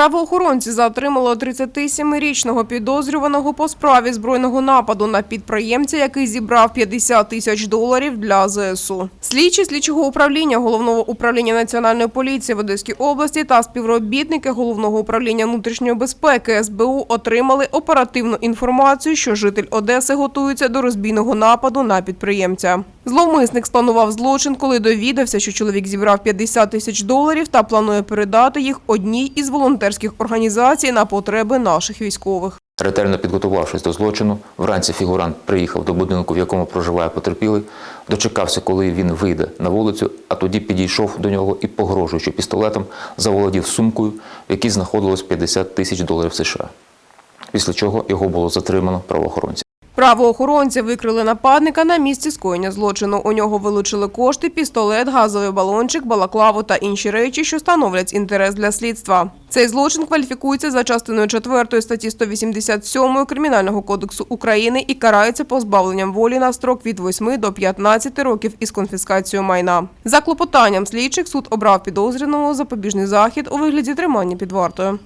Правоохоронці затримали 37-річного підозрюваного по справі збройного нападу на підприємця, який зібрав 50 тисяч доларів для ЗСУ. Слідчі слідчого управління головного управління національної поліції в Одеській області та співробітники головного управління внутрішньої безпеки СБУ отримали оперативну інформацію, що житель Одеси готується до розбійного нападу на підприємця. Зловмисник спланував злочин, коли довідався, що чоловік зібрав 50 тисяч доларів та планує передати їх одній із волонтерських організацій на потреби наших військових. Ретельно підготувавшись до злочину, вранці фігурант приїхав до будинку, в якому проживає потерпілий, дочекався, коли він вийде на вулицю, а тоді підійшов до нього і, погрожуючи пістолетом, заволодів сумкою, в якій знаходилось 50 тисяч доларів США. Після чого його було затримано правоохоронцями. Правоохоронці викрили нападника на місці скоєння злочину. У нього вилучили кошти, пістолет, газовий балончик, балаклаву та інші речі, що становлять інтерес для слідства. Цей злочин кваліфікується за частиною 4 статті 187 Кримінального кодексу України і карається позбавленням волі на строк від 8 до 15 років із конфіскацією майна. За клопотанням слідчих суд обрав підозрюваного запобіжний захід у вигляді тримання під вартою.